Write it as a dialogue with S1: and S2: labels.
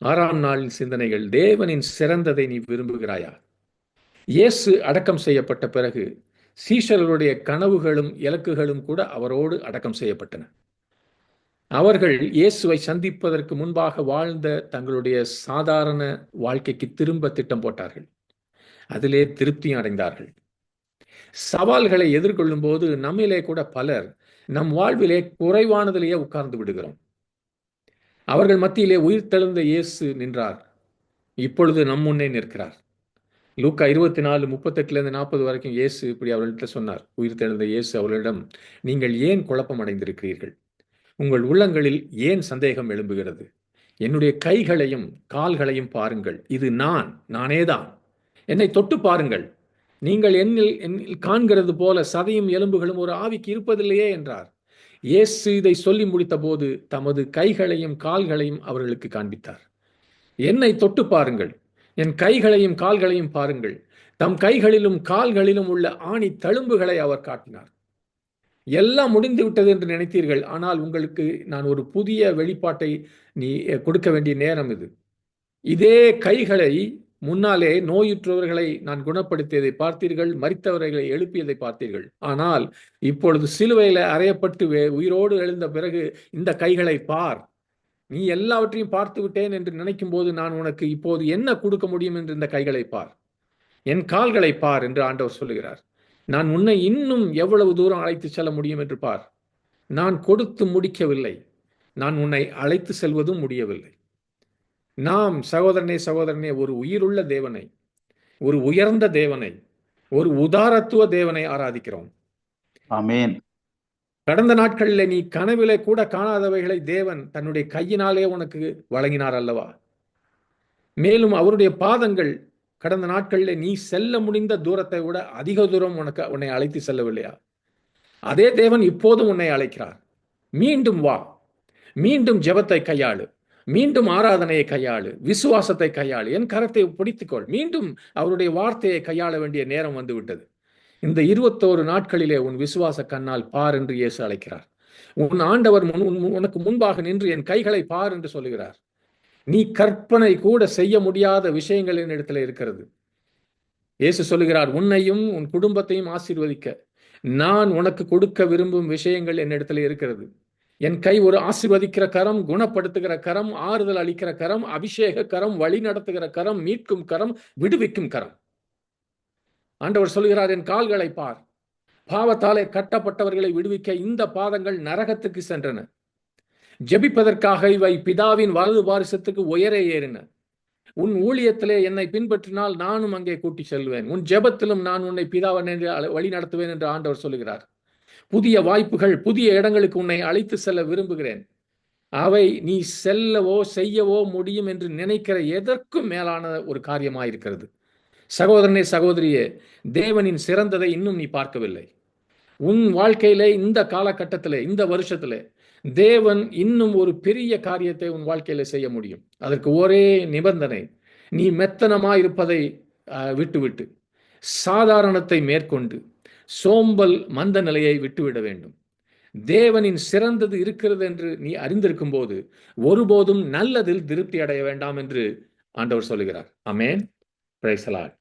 S1: ஆறாம் நாளின் சிந்தனைகள் தேவனின் சிறந்ததை நீ விரும்புகிறாயா? இயேசு அடக்கம் செய்யப்பட்ட பிறகு சீஷர்களுடைய கனவுகளும் இலக்குகளும் கூட அவரோடு அடக்கம் செய்யப்பட்டன. அவர்கள் இயேசுவை சந்திப்பதற்கு முன்பாக வாழ்ந்த தங்களுடைய சாதாரண வாழ்க்கைக்கு திரும்ப திட்டம் போட்டார்கள். அதிலே திருப்தி அடைந்தார்கள். சவால்களை எதிர்கொள்ளும் போது நம்மிலே கூட பலர் நம் வாழ்விலே குறைவானதிலேயே உட்கார்ந்து விடுகிறோம். அவர்கள் மத்தியிலே உயிர்த்தெழுந்த இயேசு நின்றார். இப்பொழுது நம் முன்னே நிற்கிறார். லூக்கா இருபத்தி நாலு முப்பத்தெட்டுலேருந்து நாற்பது வரைக்கும் இயேசு இப்படி அவர்களிட்ட சொன்னார். உயிர்த்தெழுந்த இயேசு அவர்களிடம் நீங்கள் ஏன் குழப்பம் அடைந்திருக்கிறீர்கள் உங்கள் உள்ளங்களில் ஏன் சந்தேகம் எழும்புகிறது? என்னுடைய கைகளையும் கால்களையும் பாருங்கள். இது நான் நானேதான். என்னை தொட்டு பாருங்கள். நீங்கள் என்னில் என்னில் காண்கிறது போல சதையும் எலும்புகளும் ஒரு ஆவிக்கு இருப்பதில்லையே என்றார். இயேசு இதை சொல்லி முடித்தபோது தமது கைகளையும் கால்களையும் அவர்களுக்கு காண்பித்தார். என்னை தொட்டு பாருங்கள். என் கைகளையும் கால்களையும் பாருங்கள். தம் கைகளிலும் கால்களிலும் உள்ள ஆணி தழும்புகளை அவர் காட்டினார். எல்லாம் முடிந்து விட்டது என்று நினைத்தீர்கள். ஆனால் உங்களுக்கு நான் ஒரு புதிய வெளிப்பாட்டை நீ கொடுக்க வேண்டிய நேரம் இது. இதே கைகளை முன்னாலே நோயுற்றவர்களை நான் குணப்படுத்தியதை பார்த்தீர்கள் மறித்தவர்களை எழுப்பியதை பார்த்தீர்கள். ஆனால் இப்பொழுது சிலுவையில அறையப்பட்டு உயிரோடு எழுந்த பிறகு இந்த கைகளை பார். நீ எல்லாவற்றையும் பார்த்து விட்டேன் என்று நினைக்கும் போது நான் உனக்கு இப்போது என்ன கொடுக்க முடியும் என்று இந்த கைகளை பார். என் கால்களை பார் என்று ஆண்டவர் சொல்லுகிறார். நான் உன்னை இன்னும் எவ்வளவு தூரம் அழைத்து செல்ல முடியும் என்று பார். நான் கொடுத்து முடிக்கவில்லை. நான் உன்னை அழைத்து செல்வதும் முடியவில்லை. நாம் சகோதரனே சகோதரனே ஒரு உயிருள்ள தேவனை ஒரு உயர்ந்த தேவனை ஒரு உதாரத்துவ தேவனை ஆராதிக்கிறோம்.
S2: ஆமேன்.
S1: கடந்த நாட்களில் நீ கனவிலே கூட காணாதவைகளை தேவன் தன்னுடைய கையினாலே உனக்கு வழங்கினார் அல்லவா? மேலும் அவருடைய பாதங்கள் கடந்த நாட்களில் நீ செல்ல முடிந்த தூரத்தை விட அதிக தூரம் உனக்கு உன்னை அழைத்து செல்லவில்லையா? அதே தேவன் இப்போதும் உன்னை அழைக்கிறார். மீண்டும் வா. மீண்டும் ஜெபத்தை கையாளு. மீண்டும் ஆராதனையை கையாளு விசுவாசத்தை கையாளு என் கரத்தை பிடித்துக்கொள். மீண்டும் அவருடைய வார்த்தையை கையாள வேண்டிய நேரம் வந்துவிட்டது. இந்த இருபத்தோரு நாட்களிலே உன் விசுவாச கண்ணால் பார் என்று இயேசு அழைக்கிறார். உன் ஆண்டவர் உனக்கு முன்பாக நின்று என் கைகளை பார் என்று சொல்லுகிறார். நீ கற்பனை கூட செய்ய முடியாத விஷயங்கள் இடத்துல இருக்கிறது. இயேசு சொல்லுகிறார் உன்னையும் உன் குடும்பத்தையும் ஆசீர்வதிக்க. நான் உனக்கு கொடுக்க விரும்பும் விஷயங்கள் என்னிடத்துல இருக்கிறது. என் கை ஒரு ஆசிர்வதிக்கிற கரம் குணப்படுத்துகிற கரம் ஆறுதல் அளிக்கிற கரம் அபிஷேக கரம் வழி நடத்துகிற கரம் மீட்கும் கரம் விடுவிக்கும் கரம். ஆண்டவர் சொல்கிறார் என் கால்களை பார். பாவத்தாலே கட்டப்பட்டவர்களை விடுவிக்க இந்த பாதங்கள் நரகத்துக்கு சென்றன. ஜெபிப்பதற்காக இவை பிதாவின் வலது பாரிசத்துக்கு உயரே ஏறின. உன் ஊழியத்திலே என்னை பின்பற்றினால் நானும் அங்கே கூட்டி செல்வேன். உன் ஜெபத்திலும் நான் உன்னை பிதாவன் என்று வழி நடத்துவேன் என்று ஆண்டவர் சொல்லுகிறார் புதிய வாய்ப்புகள் புதிய இடங்களுக்கு உன்னை அழைத்து செல்ல விரும்புகிறேன். அவை நீ செல்லவோ செய்யவோ முடியும் என்று நினைக்கிற எதற்கும் மேலான ஒரு காரியமாயிருக்கிறது. சகோதரனே சகோதரியே தேவனின் சிறந்ததை இன்னும் நீ பார்க்கவில்லை. உன் வாழ்க்கையிலே இந்த காலகட்டத்தில் இந்த வருஷத்துல தேவன் இன்னும் ஒரு பெரிய காரியத்தை உன் வாழ்க்கையில செய்ய முடியும். அதற்கு ஒரே நிபந்தனை நீ மெத்தனமா இருப்பதை விட்டுவிட்டு சாதாரணத்தை மேற்கொண்டு சோம்பல் மந்த நிலையை விட்டுவிட வேண்டும். தேவனின் சிறந்தது இருக்கிறது என்று நீ அறிந்திருக்கும் போது ஒருபோதும் நல்லதில் திருப்தி அடைய வேண்டாம் என்று ஆண்டவர் சொல்லுகிறார். அமேன் பிரைசலாட்